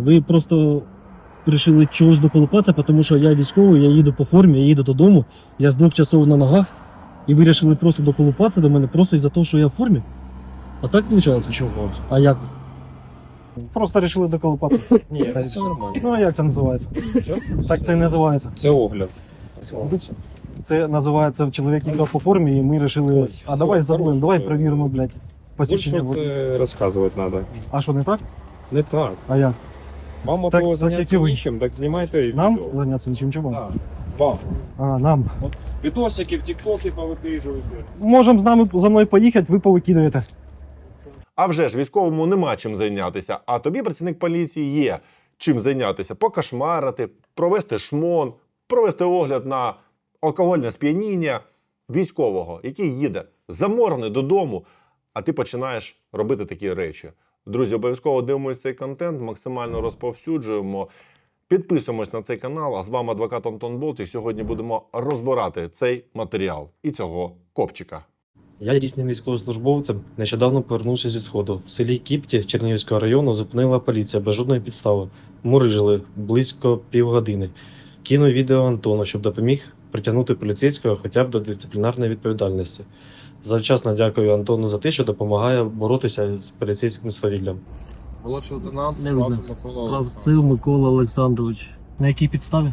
Ви просто вирішили чогось доколупатися, тому що я військовий, я їду по формі, я їду додому, я з двох часов на ногах, і ви вирішили просто доколупатися до мене просто із-за того, що я в формі. А так виходить? Чого? А як? Просто вирішили доколупатися. Ні, це нормально. Ну а як це називається? Що? Так це і називається. Це огляд. Це називається чоловік їхав по формі, і ми вирішили. А давай забудемо, давай все. перевіримо, блядь. Посвідчення. Більше це розказувати треба. А що не так? Не так. А як? Вам Так- або так, зайнятися як і нічим, так знімайте і Нам відео. зайнятися нічим чому? Так. Вам. А, нам. Відосики в тіктокі повикрижуєте. Можемо з нами за мною поїхати, ви повикидаєте. А вже ж військовому нема чим зайнятися. А тобі працівник поліції є чим зайнятися: покашмарити, провести шмон, провести огляд на алкогольне сп'яніння військового, який їде заморений додому, а ти починаєш робити такі речі. Друзі, обов'язково дивимося цей контент, максимально розповсюджуємо. Підписуємось на цей канал. А з вами адвокат Антон Болт. І сьогодні будемо розбирати цей матеріал і цього копчика. Я дійсним військовослужбовцем нещодавно повернувся зі сходу. В селі Кіпті Чернігівського району зупинила поліція без жодної підстави. Мурижили близько півгодини. Кинув відео Антону, щоб допоміг притягнути поліцейського хоча б до дисциплінарної відповідальності. Завчасно дякую Антону за те, що допомагає боротися з поліцейським свавіллям. Молодший лейтенант. Кравцев Микола Олександрович. На якій підставі?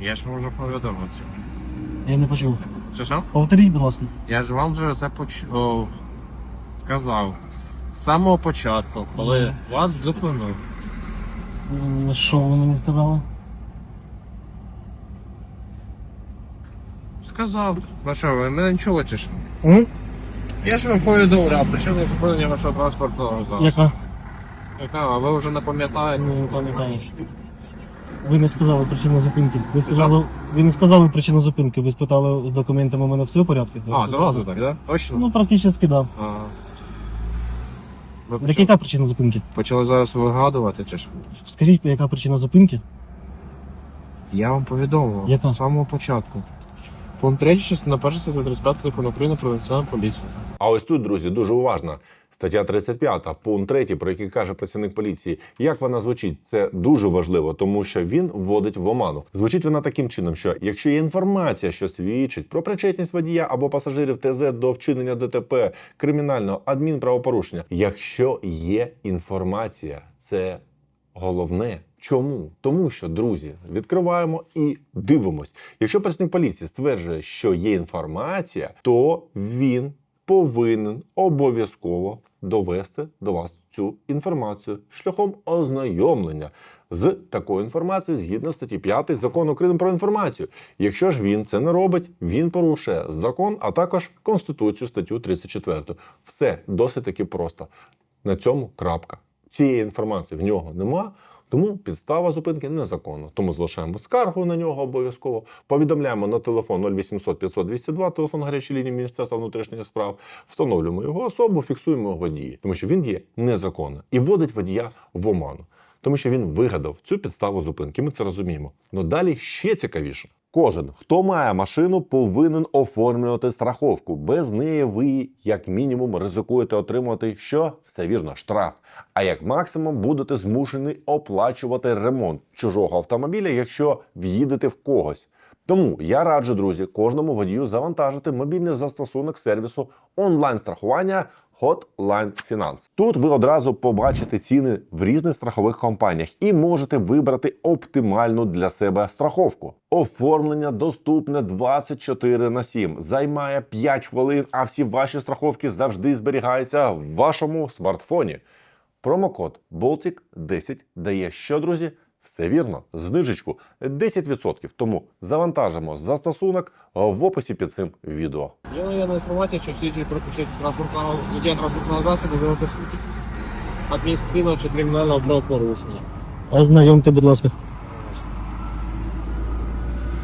Я ж можу повідомити. Я не почув. Що що? Повторіть, будь ласка. Я ж вам вже це поч... о, сказав. З самого початку, коли вас зупинив. Що ви мені сказали? Сказав. Ну що, ви мене не чи? М? Я ж вам повідомляв, причому зупинення вашого транспортного засобу. Яка? Яка? А ви вже не пам'ятаєте? Не пам'ятаю. Ви не сказали причину зупинки. Ви сказали, ви не сказали причину зупинки. Ви спитали з документами у мене все в порядку? А, зразу так, да? Точно? Ну, практично да. А. Ви Так почали, яка причина зупинки? почали зараз вигадувати чи що? Скажіть, яка причина зупинки? Я вам повідомив Яка? з самого початку. Пункт 3, частина 1 стаття 35 закону України про національну поліцію. А ось тут, друзі, дуже уважно. Стаття 35, пункт 3, про який каже працівник поліції. Як вона звучить? Це дуже важливо, тому що він вводить в оману. Звучить вона таким чином, що якщо є інформація, що свідчить про причетність водія або пасажирів ТЗ до вчинення ДТП, кримінального адмінправопорушення, якщо є інформація, це головне. Чому? Тому що, друзі, відкриваємо і дивимось. Якщо працівник поліції стверджує, що є інформація, то він повинен обов'язково довести до вас цю інформацію шляхом ознайомлення з такою інформацією згідно статті 5 закону України про інформацію. Якщо ж він це не робить, він порушує закон, а також конституцію статтю 34. Все досить таки просто. На цьому крапка. Цієї інформації в нього нема. Тому підстава зупинки незаконна. Тому залишаємо скаргу на нього обов'язково. Повідомляємо на телефон 0800 500 202, телефон гарячої лінії Міністерства внутрішніх справ. Встановлюємо його особу, фіксуємо його дії, тому що він є незаконно і вводить водія в оману, тому що він вигадав цю підставу зупинки. Ми це розуміємо. Ну далі ще цікавіше. Кожен, хто має машину, повинен оформлювати страховку. Без неї ви, як мінімум, ризикуєте отримати що? Все вірно, штраф. А як максимум будете змушені оплачувати ремонт чужого автомобіля, якщо в'їдете в когось. Тому я раджу, друзі, кожному водію завантажити мобільний застосунок сервісу онлайн-страхування Hotline Finance. Тут ви одразу побачите ціни в різних страхових компаніях і можете вибрати оптимальну для себе страховку. Оформлення доступне 24 на 7. Займає 5 хвилин, а всі ваші страховки завжди зберігаються в вашому смартфоні. Промокод Baltic 10 дає що, друзі? Все вірно, знижечку 10%. Тому завантажимо застосунок в описі під цим відео. Є наявна інформація, що свідчить про причетність транспортного транспортного засобу адміністративного чи кримінального правопорушення. Ознайомте, будь ласка.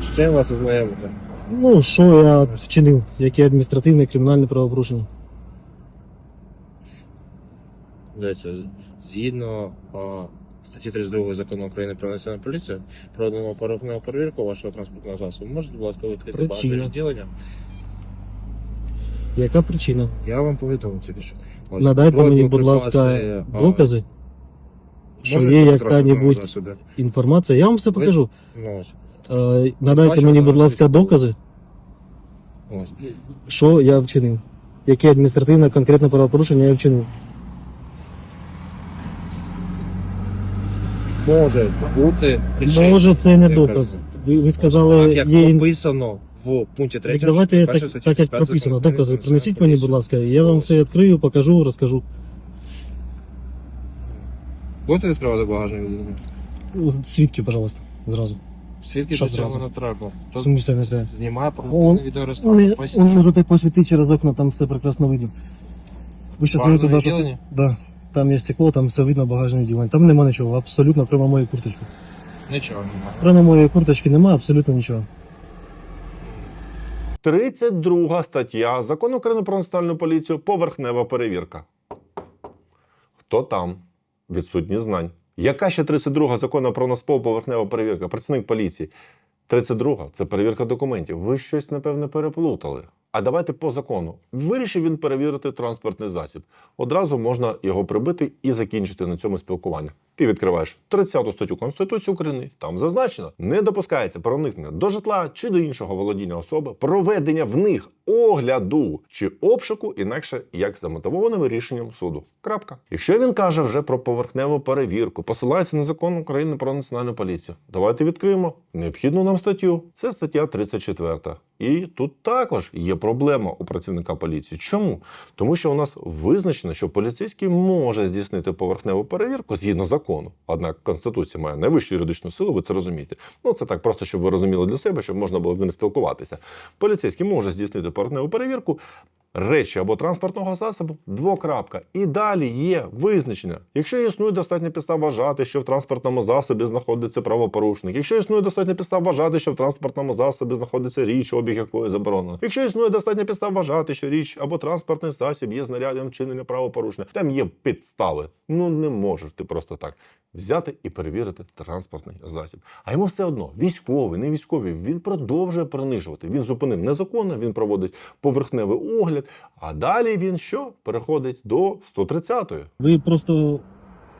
З чим вас ознайомити? Ну, що я вчинив? Яке адміністративне кримінальне правопорушення? Дивіться, згідно статті 32 закону України про національну поліцію, проведемо порухну перевірку вашого транспортного засобу. Можете, будь ласка, відкрити Причина. багато відділення? Яка причина? Я вам повідомив тільки що. Ось, Надайте мені, будь ласка, прислати, а, докази. що Можете є транспортного яка-небудь засобу? інформація, я вам все покажу. Ну, ось. Е, Надайте мені, будь ласка, всі- докази, Ось. що я вчинив. Яке адміністративне конкретне правопорушення я вчинив. Може бути причина. Може, це не доказ. Ви, ви сказали, Так, як є прописано в пункті 3. Так давайте так, так як прописано. Докази принесіть мені, будь ласка. Я вам все відкрию, покажу, розкажу. Будете відкривати багажник відділення? Свідки, пожалуйста, зразу. Свідки Що для цього зразу? не треба. В смысле не треба? Знімає Он- проти Не, відеореєстратор. он посвітити через окна, там все прекрасно видно. Ви щас мені Багажне туди що- Да. Там є стекло, там все видно багажне відділення. Там нема нічого, абсолютно прямо моєї курточки. Нічого немає. Прямо моєї курточки немає, абсолютно нічого. 32 стаття Закону України про національну поліцію поверхнева перевірка. Хто там? Відсутні знань. Яка ще 32 закону про НАСПО поверхнева перевірка? Працівник поліції. 32 це перевірка документів. Ви щось, напевне, переплутали. А давайте по закону. Вирішив він перевірити транспортний засіб. Одразу можна його прибити і закінчити на цьому спілкування. Ти відкриваєш 30 статтю Конституції України. Там зазначено, не допускається проникнення до житла чи до іншого володіння особи, проведення в них огляду чи обшуку, інакше як за мотивованим рішенням суду. Крапка. Якщо він каже вже про поверхневу перевірку, посилається на закон України про національну поліцію. Давайте відкриємо необхідну нам статтю. Це стаття 34. І тут також є проблема у працівника поліції. Чому? Тому що у нас визначено, що поліцейський може здійснити поверхневу перевірку згідно закону. Однак Конституція має найвищу юридичну силу, ви це розумієте. Ну це так, просто щоб ви розуміли для себе, щоб можна було з ними спілкуватися. Поліцейський може здійснити поверхневу перевірку речі або транспортного засобу. Двокрапка. І далі є визначення. Якщо існує достатня підстав вважати, що в транспортному засобі знаходиться правопорушник, якщо існує достатня підстав вважати, що в транспортному засобі знаходиться річ, обіг якої заборонено. Якщо існує достатня підстав вважати, що річ або транспортний засіб є знаряддям вчинення правопорушення, там є підстави. Ну не можеш ти просто так взяти і перевірити транспортний засіб. А йому все одно, військовий, не військовий, він продовжує принижувати. Він зупинив незаконно, він проводить поверхневий огляд. А далі він що? Переходить до 130-ї. Ви просто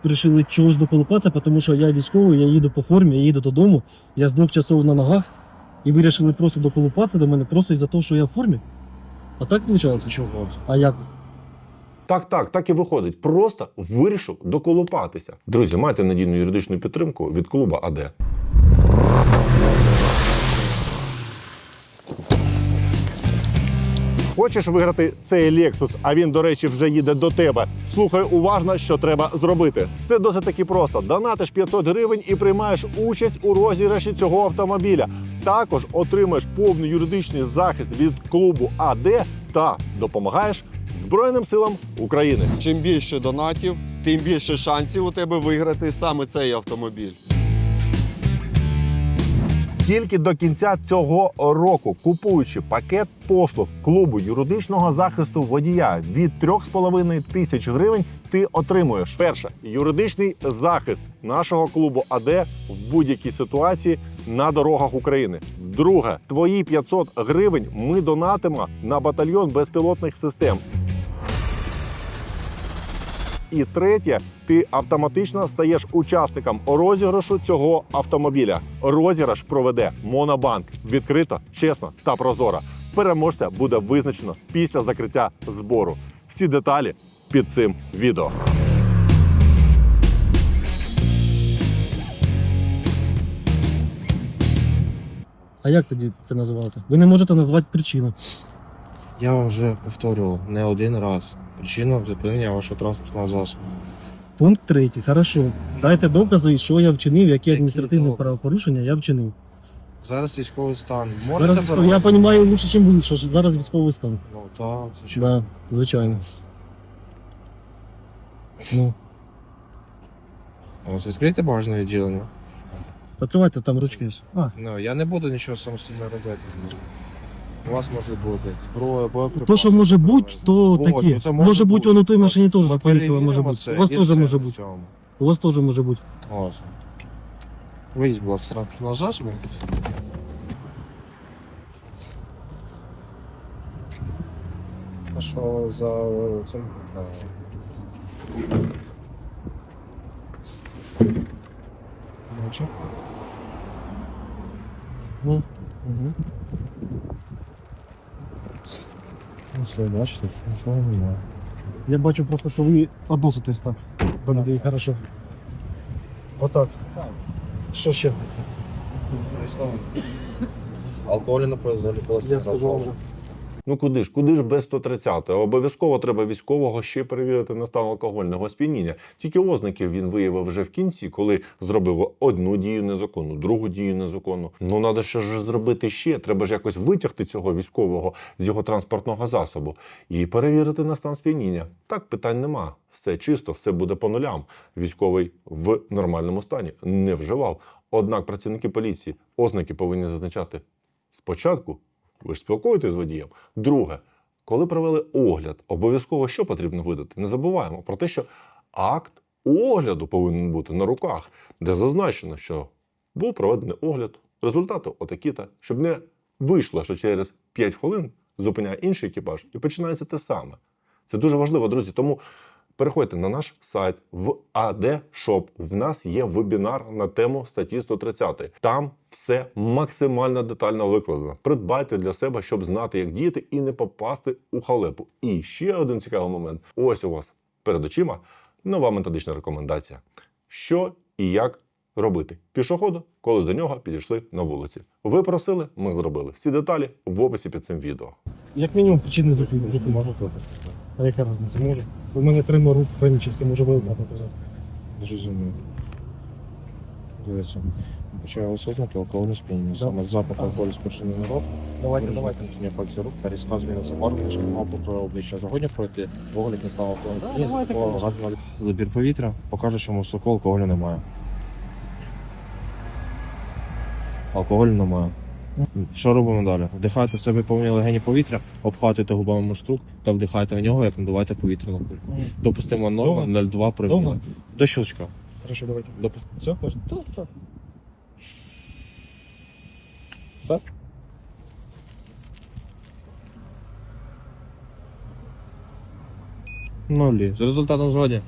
вирішили чогось доколупатися, тому що я військовий, я їду по формі, я їду додому, я з двох часов на ногах, і вирішили просто доколупатися до мене просто із-за того, що я в формі. А так виходить? Чого? А як? Так, так, так і виходить. Просто вирішив доколупатися. Друзі, майте надійну юридичну підтримку від клуба АД. Хочеш виграти цей Lexus, а він, до речі, вже їде до тебе. Слухай уважно, що треба зробити. Це досить таки просто. Донатиш 500 гривень і приймаєш участь у розіграші цього автомобіля. Також отримаєш повний юридичний захист від клубу АД та допомагаєш Збройним силам України. Чим більше донатів, тим більше шансів у тебе виграти саме цей автомобіль. Тільки до кінця цього року, купуючи пакет послуг клубу юридичного захисту водія від 3,5 тисяч гривень, ти отримуєш перше юридичний захист нашого клубу АД в будь-якій ситуації на дорогах України. Друге, твої 500 гривень ми донатимо на батальйон безпілотних систем. І третє, ти автоматично стаєш учасником розіграшу цього автомобіля. Розіграш проведе Монобанк відкрито, чесно та прозоро. Переможця буде визначено після закриття збору. Всі деталі під цим відео. А як тоді це називається? Ви не можете назвати причину. Я вам вже повторював не один раз. Причина зупинення вашого транспортного засобу. Пункт третій. Хорошо. Дайте докази, що я вчинив, які адміністративні докази? правопорушення я вчинив. Зараз військовий стан. Можете Зараз я розумію лучше, ніж ви, що ж зараз військовий стан. Ну так, звичайно. Да, звичайно. Ну, Ось відкрийте багажне відділення. відкривайте там ручки. А, Ну, я не буду нічого самостійно робити. У вас може бути зброя, боєприпаси. то, що може бути, то Ось, таке. оце Може бути, воно в той машині теж Ми поїхало, може перевіримо бути. це У вас і теж все може в бути. цьому. У вас теж може бути. Ось. Вийдіть, будь ласка, з транспортного засобу. А що за е, цим? Бачу. Ну. Угу. Ну, все, бачите, що нічого немає. Я бачу просто, що ви відноситесь так до людей. Хорошо. Отак. Що ще? Алкоголь напої взагалі Я скажу вам вже. Ну куди ж, куди ж без 130 Обов'язково треба військового ще перевірити на стан алкогольного сп'яніння. Тільки ознаки він виявив вже в кінці, коли зробив одну дію незаконну, другу дію незаконну. Ну треба що ж зробити ще. Треба ж якось витягти цього військового з його транспортного засобу і перевірити на стан сп'яніння. Так питань нема. Все чисто, все буде по нулям. Військовий в нормальному стані не вживав. Однак працівники поліції ознаки повинні зазначати спочатку ви ж спілкуєтесь з водієм. Друге, коли провели огляд, обов'язково що потрібно видати? Не забуваємо про те, що акт огляду повинен бути на руках, де зазначено, що був проведений огляд, результати отакі-то, щоб не вийшло, що через 5 хвилин зупиняє інший екіпаж і починається те саме. Це дуже важливо, друзі. Тому переходьте на наш сайт в AD Shop. В нас є вебінар на тему статті 130. Там все максимально детально викладено. Придбайте для себе, щоб знати, як діяти і не попасти у халепу. І ще один цікавий момент: ось у вас перед очима нова методична рекомендація. Що і як робити пішоходу, коли до нього підійшли на вулиці. Ви просили, ми зробили. Всі деталі в описі під цим відео. Як мінімум причини зупинки. Можете А яка різниця? Може? У мене трима рук хронічно, може виявляти показати. Зрозумів. Дивіться. Почав осознати алкогольне сп'яніння. Саме запах алкоголю спричинений рот. Давайте, давайте. континія пальці рук та різка зміна забарвлення шкільного покрою обличчя. Загодні пройти огляд не став алкоголю. На- Забір повітря покаже, що в соку алкоголю немає. Алкоголю немає. Що робимо далі? Вдихайте в себе повні легені повітря, обхватуйте губами муштрук та вдихайте в нього, як надуваєте повітряну кульку. Допустимо норма 0,2 проміла. Довго? До щелчка. Хорошо, давайте. Допу- Все, можна? Так, так. Нулі. З результатом згоді.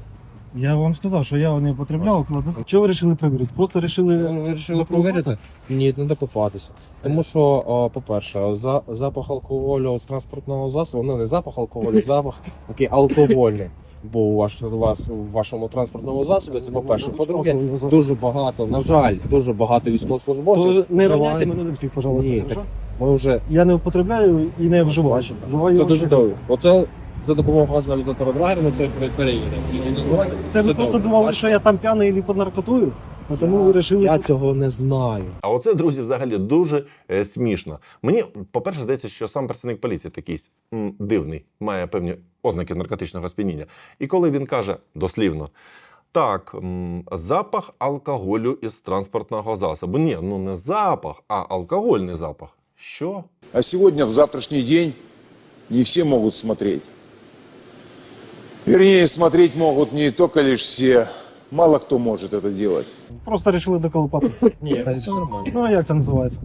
Я вам сказав, що я не потребляв кладу. Чого ви вирішили перевірити? Просто вирішили. Ви вирішили провірити? Ні, не докопатися. Тому що, о, по-перше, за, запах алкоголю з транспортного засобу, ну не запах алкоголю, запах такий алкогольний. Був у вас, у вас у вашому транспортному засобі. Це по-перше. По-друге, дуже багато, на жаль, дуже багато військовослужбовців. То не равняйте мене до всіх, пожалуйста. Ні, хорошо? Ми вже Я не употребляю і не вживаю. Вживаю це дуже добре. Оце за допомогою газовізатора драгера ми це перевіримо. Це ви просто думали, що я там п'яний або під наркотою, а тому ви вирішили. Я цього не знаю. А оце, друзі, взагалі дуже е, смішно. Мені, по-перше, здається, що сам працівник поліції такий м, дивний, має певні ознаки наркотичного сп'яніння. І коли він каже дослівно. Так, м, запах алкоголю із транспортного засобу. Ні, ну не запах, а алкогольний запах. Що? А сегодня, в завтрашний день, не все могут смотреть. Вернее, смотреть могут не только лишь все. Мало кто может это делать. Просто вирішили доколупати. Ні, це нормально. Ну а як це називається?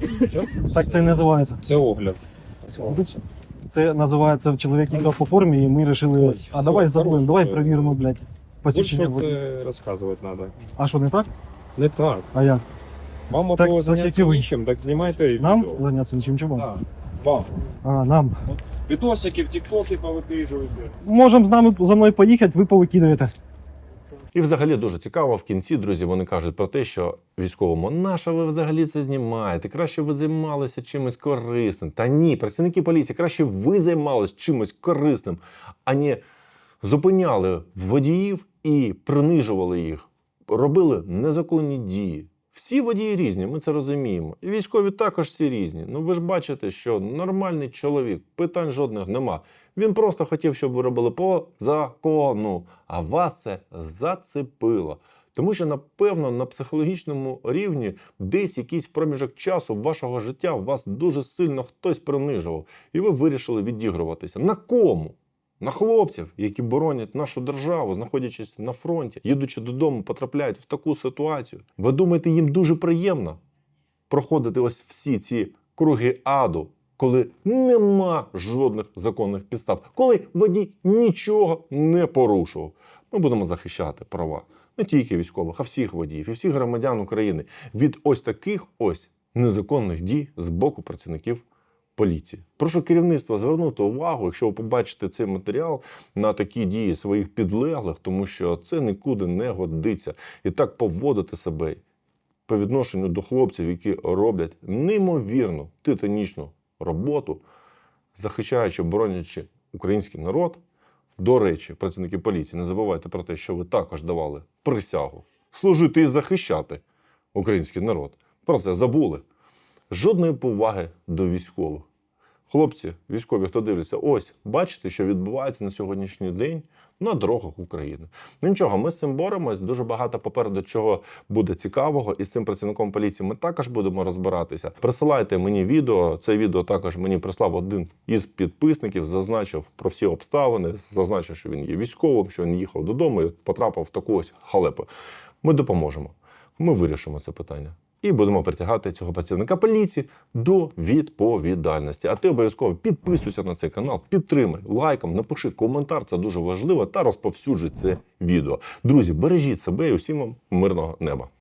Так це і називається. Це огляд. Це називається чоловік їхав по формі, і ми вирішили. А все, давай забудемо, хорошо. давай перевіримо, блядь. Посвідчення. Більше водія. це розказувати треба. А що, не так? Не так. А як? Вам Так, так, зайнятися як і ви. нічим, так знімайте і Нам відео. зайнятися нічим чому? Так. Вам. А, нам. Відосики в тіктокі повикрижуєте. Можемо з нами за мною поїхати, ви повикидаєте. І взагалі дуже цікаво, в кінці, друзі, вони кажуть про те, що військовому, наша ви взагалі це знімаєте? Краще ви займалися чимось корисним. Та ні, працівники поліції, краще ви займалися чимось корисним, а не зупиняли водіїв і принижували їх, робили незаконні дії. Всі водії різні, ми це розуміємо. І військові також всі різні. Ну ви ж бачите, що нормальний чоловік, питань жодних нема. Він просто хотів, щоб ви робили по закону, а вас це зацепило. Тому що, напевно, на психологічному рівні десь якийсь проміжок часу вашого життя вас дуже сильно хтось принижував, і ви вирішили відігруватися. На кому? На хлопців, які боронять нашу державу, знаходячись на фронті, їдучи додому, потрапляють в таку ситуацію. Ви думаєте, їм дуже приємно проходити ось всі ці круги аду, коли нема жодних законних підстав, коли водій нічого не порушував. Ми будемо захищати права не тільки військових, а всіх водіїв і всіх громадян України від ось таких ось незаконних дій з боку працівників поліції. Прошу керівництва звернути увагу, якщо ви побачите цей матеріал на такі дії своїх підлеглих, тому що це нікуди не годиться. І так поводити себе по відношенню до хлопців, які роблять неймовірну титанічну роботу, захищаючи, боронячи український народ. До речі, працівники поліції, не забувайте про те, що ви також давали присягу служити і захищати український народ. Про це забули. Жодної поваги до військових. Хлопці, військові, хто дивляться, ось бачите, що відбувається на сьогоднішній день на дорогах України. Ну нічого, ми з цим боремось. Дуже багато попереду чого буде цікавого, і з цим працівником поліції ми також будемо розбиратися. Присилайте мені відео. Це відео також мені прислав один із підписників, зазначив про всі обставини, зазначив, що він є військовим, що він їхав додому і потрапив в таку ось халепу. Ми допоможемо. Ми вирішимо це питання. І будемо притягати цього працівника поліції до відповідальності. А ти обов'язково підписуйся на цей канал, підтримай лайком, напиши коментар, це дуже важливо, та розповсюджуй це відео. Друзі, бережіть себе і усім вам мирного неба.